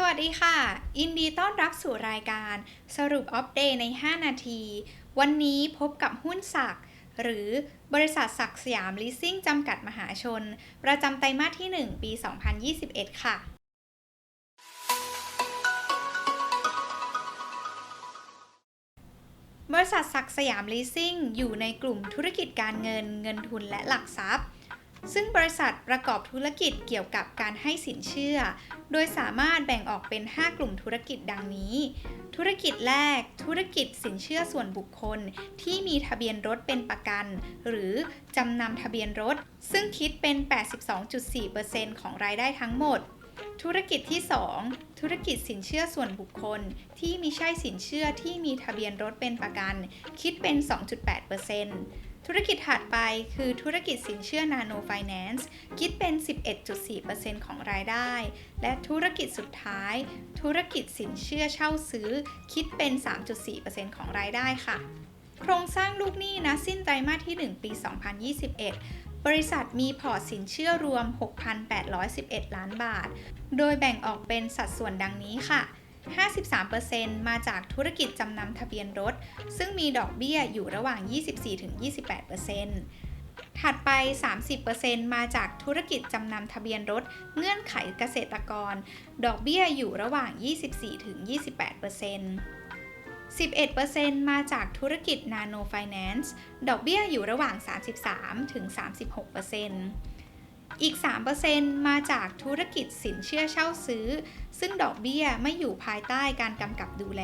สวัสดีค่ะยินดีต้อนรับสู่รายการสรุปอัปเดตใน 5 นาที วันนี้พบกับหุ้นศักดิ์หรือบริษัทศักดิ์สยามลิสซิ่งจำกัดมหาชน ประจำไตรมาสที่ 1 ปี 2021 ค่ะบริษัทศักดิ์สยามลีสซิ่งอยู่ในกลุ่มธุรกิจการเงินเงินทุนและหลักทรัพย์ ซึ่งบริษัทประกอบธุรกิจเกี่ยวกับการให้สินเชื่อ โดยสามารถแบ่งออกเป็น 5 กลุ่มธุรกิจดังนี้ ธุรกิจแรก ธุรกิจสินเชื่อส่วนบุคคล ที่มีทะเบียนรถเป็นประกัน หรือจำนำทะเบียนรถ ซึ่งคิดเป็น 82.4%ของรายได้ทั้งหมดธุรกิจที่ 2 ธุรกิจสินเชื่อส่วนบุคคล ที่มีใช่สินเชื่อที่มีทะเบียนรถเป็นประกัน คิดเป็น 2.8% ธุรกิจถัดไปคือธุรกิจสินเชื่อนาโนไฟแนนซ์คิดเป็น 11.4%ของรายได้ และธุรกิจสุดท้าย ธุรกิจสินเชื่อเช่าซื้อ คิดเป็น 3.4%ของรายได้ค่ะ โครงสร้างลูกหนี้นะสิ้นไตรมาสที่ 1 ปี 2021บริษัทมีพอร์ตสินเชื่อรวม 6,811 ล้านบาท โดยแบ่งออกเป็นสัดส่วนดังนี้ค่ะ 53%มาจากธุรกิจจำนำทะเบียนรถ ซึ่งมีดอกเบี้ยอยู่ระหว่าง 24-28%ถัดไป 30%มาจากธุรกิจจำนำทะเบียนรถ เงื่อนไขเกษตรกร ดอกเบี้ยอยู่ระหว่าง 24-28% 11%มาจากธุรกิจ Nano Finance ดอกเบี้ยอยู่ระหว่าง 33-36% อีก 3%มาจากธุรกิจสินเชื่อเช่าซื้อ ซึ่งดอกเบี้ยไม่อยู่ภายใต้การกำกับดูแล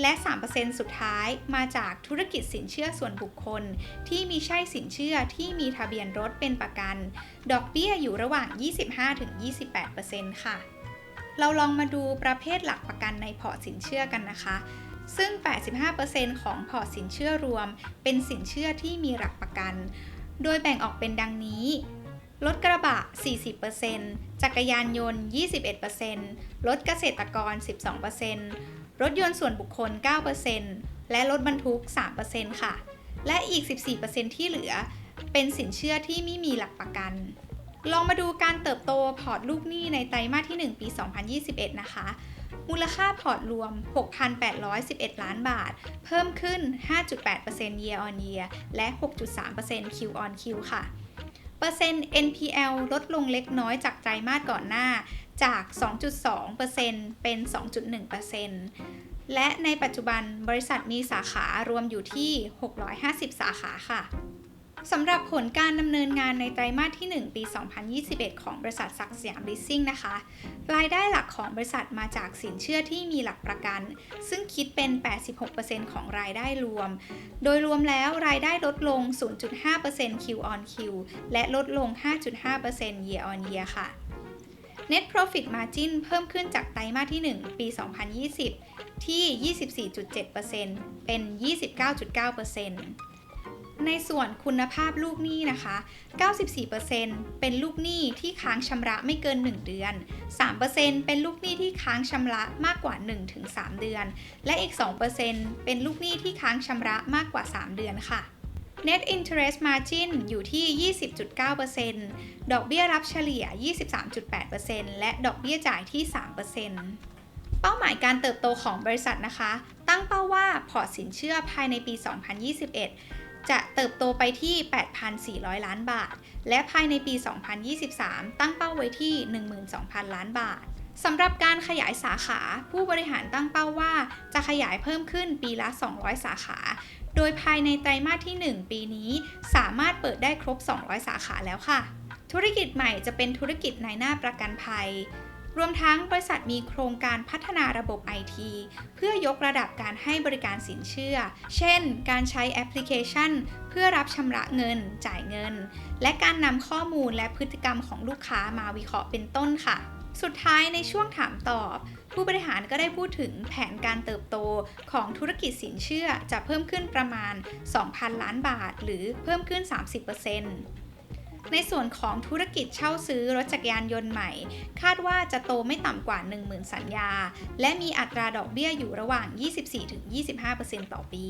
และ 3%สุดท้ายมาจากธุรกิจสินเชื่อส่วนบุคคล ที่มีใช่สินเชื่อที่มีทะเบียนรถเป็นประกัน ดอกเบี้ยอยู่ระหว่าง 25-28%ค่ะ เราลองมาดูประเภทหลักประกันในพอร์ตสินเชื่อกันนะคะซึ่ง 85%ของพอร์ตสินเชื่อรวม เป็นสินเชื่อที่มีหลักประกัน โดยแบ่งออกเป็นดังนี้ รถกระบะ 40%จักรยานยนต์ 21%รถเกษตรกร 12%รถยนต์ส่วนบุคคล 9%และรถบรรทุก 3%ค่ะ และอีก 14%ที่เหลือ เป็นสินเชื่อที่ไม่มีหลักประกัน ลองมาดูการเติบโตพอร์ตลูกหนี้ในไตรมาสที่ 1 ปี 2021 นะคะมูลค่าพอร์ตรวม 6,811 ล้านบาท เพิ่มขึ้น 5.8% year on year และ 6.3% Q on Q ค่ะ เปอร์เซ็นต์ NPL ลดลงเล็กน้อยจากไตรมาสก่อนหน้าจาก 2.2%เป็น 2.1%และในปัจจุบันบริษัทมีสาขารวมอยู่ที่ 650 สาขาค่ะ สำหรับผลการดำเนินงานในไตรมาสที่ 1 ปี 2021 ของบริษัทศักสยามลิสซิ่งนะคะ รายได้หลักของบริษัทมาจากสินเชื่อที่มีหลักประกัน ซึ่งคิดเป็น 86%ของรายได้รวม โดยรวมแล้วรายได้ลดลง 0.5% Q on Q และลดลง 5.5% year on year ค่ะ Net Profit Margin เพิ่มขึ้นจากไตรมาสที่ 1 ปี 2020 ที่ 24.7%เป็น 29.9% ในส่วนคุณภาพลูกหนี้นะคะ 94%เป็นลูกหนี้ที่ค้างชำระไม่เกิน 1 เดือน 3%เป็นลูกหนี้ที่ค้างชำระมากกว่า 1-3 เดือน และอีก 2%เป็นลูกหนี้ที่ค้างชำระมากกว่า 3 เดือนค่ะ Net Interest Margin อยู่ที่ 20.9%ดอกเบี้ยรับเฉลี่ย 23.8%และดอกเบี้ยจ่ายที่ 3%เป้าหมายการเติบโตของบริษัทนะคะ ตั้งเป้าว่าพอร์ตสินเชื่อภายในปี 2021 จะเติบโตไปที่ 8,400 ล้านบาท และภายในปี 2023 ตั้งเป้าไว้ที่ 12,000 ล้านบาทสำหรับการขยายสาขา ผู้บริหารตั้งเป้าว่า จะขยายเพิ่มขึ้นปีละ 200 สาขา โดยภายในไตรมาสที่ 1 ปีนี้ สามารถเปิดได้ครบ 200 สาขาแล้วค่ะ ธุรกิจใหม่จะเป็นธุรกิจในหน้าประกันภัย รวมทั้งบริษัทมีโครงการพัฒนาระบบ IT เพื่อยกระดับการให้บริการสินเชื่อ เช่น การใช้แอปพลิเคชัน เพื่อรับชำระเงิน จ่ายเงิน และการนำข้อมูลและพฤติกรรมของลูกค้ามาวิเคราะห์เป็นต้นค่ะ สุดท้ายในช่วงถามตอบ ผู้บริหารก็ได้พูดถึงแผนการเติบโตของธุรกิจสินเชื่อจะเพิ่มขึ้นประมาณ 2,000 ล้านบาท หรือเพิ่มขึ้น 30% ในส่วนของธุรกิจเช่าซื้อรถจักรยานยนต์ใหม่ คาดว่าจะโตไม่ต่ำกว่า 10,000 สัญญา และมีอัตราดอกเบี้ยอยู่ระหว่าง 24-25%ต่อปี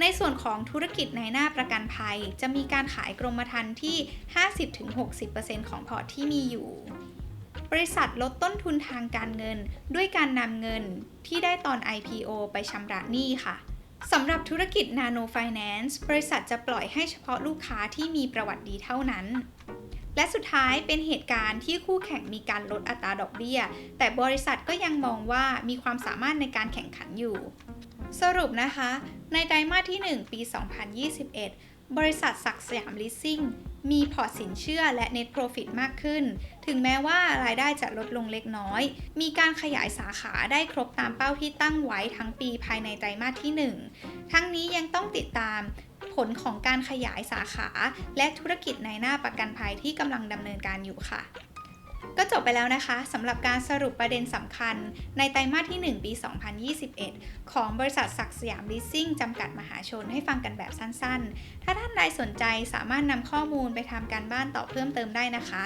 ในส่วนของธุรกิจในหน้าประกันภัย จะมีการขายกรมธรรม์ที่ 50-60%ของพอร์ตที่มีอยู่ บริษัทลดต้นทุนทางการเงิน ด้วยการนำเงินที่ได้ตอน IPO ไปชำระหนี้ค่ะ สำหรับธุรกิจ Nano Finance บริษัทจะปล่อยให้เฉพาะลูกค้าที่มีประวัติดีเท่านั้น และสุดท้ายเป็นเหตุการณ์ที่คู่แข่งมีการลดอัตราดอกเบี้ย แต่บริษัทก็ยังมองว่ามีความสามารถในการแข่งขันอยู่ สรุปนะคะ ในไตรมาสที่ 1 ปี 2021 บริษัทศักดิ์สยามลิสซิ่ง มีพอร์ตสินเชื่อและ Net Profit มากขึ้น ถึงแม้ว่ารายได้จะลดลงเล็กน้อย มีการขยายสาขาได้ครบตามเป้าที่ตั้งไว้ทั้งปีภายในไตรมาสที่ 1 ทั้งนี้ยังต้องติดตามผลของการขยายสาขา และธุรกิจในหน้าประกันภัยที่กำลังดำเนินการอยู่ค่ะ ก็จบไปแล้วนะคะสำหรับการสรุปประเด็นสำคัญ ในไตรมาสที่ 1 ปี 2021 ของบริษัทศักสยามลิสซิ่งจำกัดมหาชนให้ฟังกันแบบสั้นๆ ถ้าท่านใดสนใจสามารถนำข้อมูลไปทำการบ้านต่อเพิ่มเติมได้นะคะ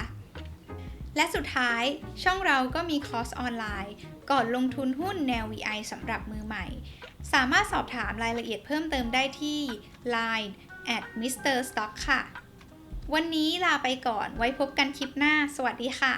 และสุดท้ายช่องเราก็มีคอร์สออนไลน์ ก่อนลงทุนหุ้นแนว VI สำหรับมือใหม่ สามารถสอบถามรายละเอียดเพิ่มเติมได้ที่ Line at Mr. Stock ค่ะ วันนี้ลาไปก่อนไว้พบกันคลิปหน้า สวัสดีค่ะ